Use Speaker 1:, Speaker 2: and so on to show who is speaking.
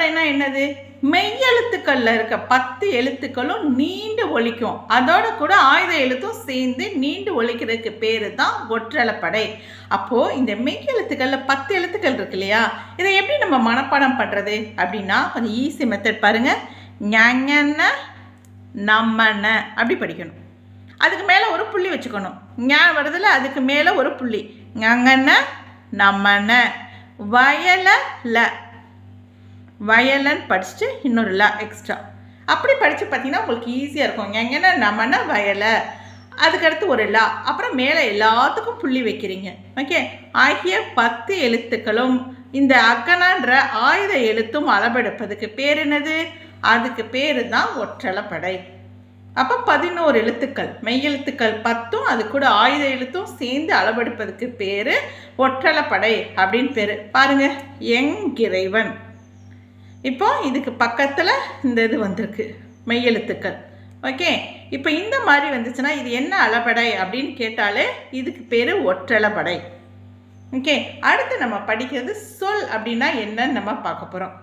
Speaker 1: ஒற்றளப்படைனா என்னது? மெய்யெழுத்துக்கள்ல இருக்க பத்து எழுத்துக்களும் நீண்டு ஒழிக்கும் அதோட கூட ஆயுத எழுத்தும் சேர்ந்து நீண்டு ஒழிக்கிறதுக்கு பேர் தான் ஒற்றளப்படை அப்போ இந்த மெய்யெழுத்துக்கள்ல பத்து எழுத்துக்கள் இருக்கு இல்லையா? இதை எப்படி நம்ம மனப்பாடம் பண்றது? அப்படின்னா கொஞ்சம் ஈஸி மெத்தட் பாருங்க. ஞாங்கன்ன நம்மன அப்படி படிக்கணும். அதுக்கு மேலே ஒரு புள்ளி வச்சுக்கணும். ஞா வருதுல அதுக்கு மேலே ஒரு புள்ளி. ஞங்கன நம்மன வயல ல. வயலன் படிச்சுட்டு இன்னொரு லா எக்ஸ்ட்ரா அப்படி படித்து பார்த்தீங்கன்னா உங்களுக்கு ஈஸியாக இருக்கும். எங்கன்னா நம்மனா வயலை. அதுக்கடுத்து ஒரு லா. அப்புறம் மேலே எல்லாத்துக்கும் புள்ளி வைக்கிறீங்க. ஓகே ஆகிய பத்து எழுத்துக்களும். இந்த அக்கனான்ற ஆயுத எழுத்தும் அளவெடுப்பதுக்கு பேர் என்னது? அதுக்கு பேர் தான் ஒற்றளப்படை அப்போ பதினோரு எழுத்துக்கள். மெய்யெழுத்துக்கள் பத்தும் அது கூட ஆயுத எழுத்தும் சேர்ந்து அளவெடுப்பதுக்கு பேர் ஒற்றளப்படை அப்படின்னு பேர். பாருங்க. எங்கிறைவன் இப்போ இதுக்கு பக்கத்தில் இந்த இது வந்திருக்கு மெய்யெழுத்துக்கள் ஓகே இப்போ இந்த மாதிரி வந்துச்சுன்னா இது என்ன அளபடை அப்படின்னு கேட்டாலே இதுக்கு பேர் ஒற்றளபடை. ஓகே அடுத்து நம்ம படிக்கிறது சொல் அப்படின்னா என்னன்னு நம்ம பார்க்க போகிறோம்